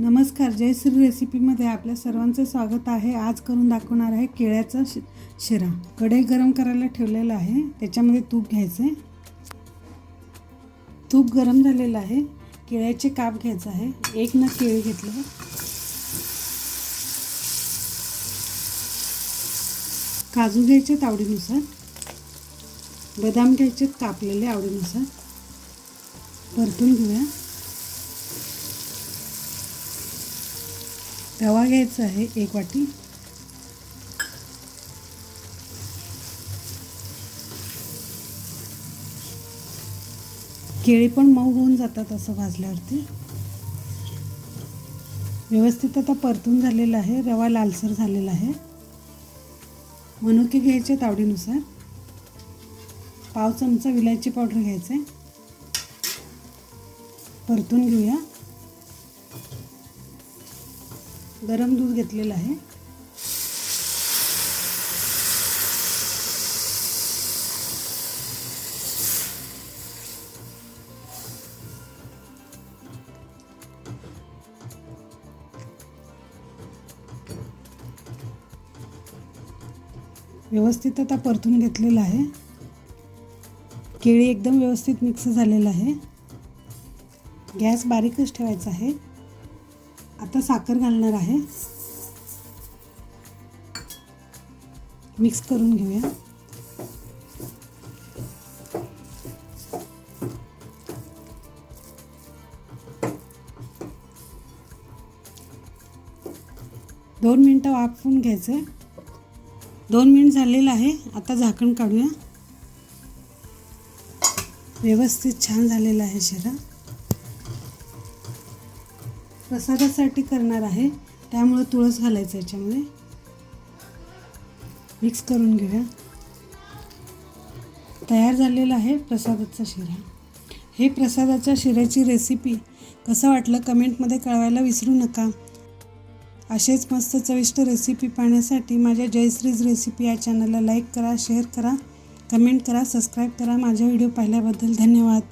नमस्कार जयश्री रेसिपीमध्ये आपल्या सर्वांचं स्वागत आहे. आज करून दाखवणार आहे केळ्याचा शि शिरा. कढई गरम करायला ठेवलेला आहे. त्याच्यामध्ये तूप घ्यायचं आहे तूप गरम झालेलं आहे. केळ्याचे काप घ्यायचं आहे. एक ना केळी घेतलं. काजू घ्यायचे आवडीनुसार बदाम घ्यायचे कापलेले आवडीनुसार. परतून घेऊया. रवा घ्यायचा आहे एक वाटी. केळी पण मऊ होऊन जातात असं भाजल्यावरती. व्यवस्थित आता परतून झालेलं आहे रवा लालसर झालेला आहे. मनुके घ्यायचे आवडीनुसार. पाव चमचा विलायची पावडर घ्यायचे परतून घेऊया. गरम दूध घेतलेलं आहे. व्यवस्थित आता परतून घेतलेलं आहे. केळी एकदम व्यवस्थित मिक्स झालेलं आहे. गॅस बारीकच ठेवायचा आहे. आता साखर घालणार आहे. मिक्स करून घेऊया. दोन मिनटं वाफवून घ्यायचं आहे दोन मिनिट झालेलं आहे. आता झाकण काढूया. व्यवस्थित छान झालेलं आहे शिरा. प्रसादासाठी करणार आहे. त्यामुळं तुळस घालायचं याच्यामध्ये. मिक्स करून घेऊया. तयार झालेला आहे प्रसादाचा शिरा. हे प्रसादाच्या शिऱ्याची रेसिपी कसं वाटलं कमेंटमध्ये कळवायला विसरू नका. असेच मस्त चविष्ट रेसिपी पाहण्यासाठी माझ्या जयश्रीज रेसिपी या चॅनलला लाईक करा शेअर करा कमेंट करा सबस्क्राईब करा. माझा व्हिडिओ पाहिल्याबद्दल धन्यवाद.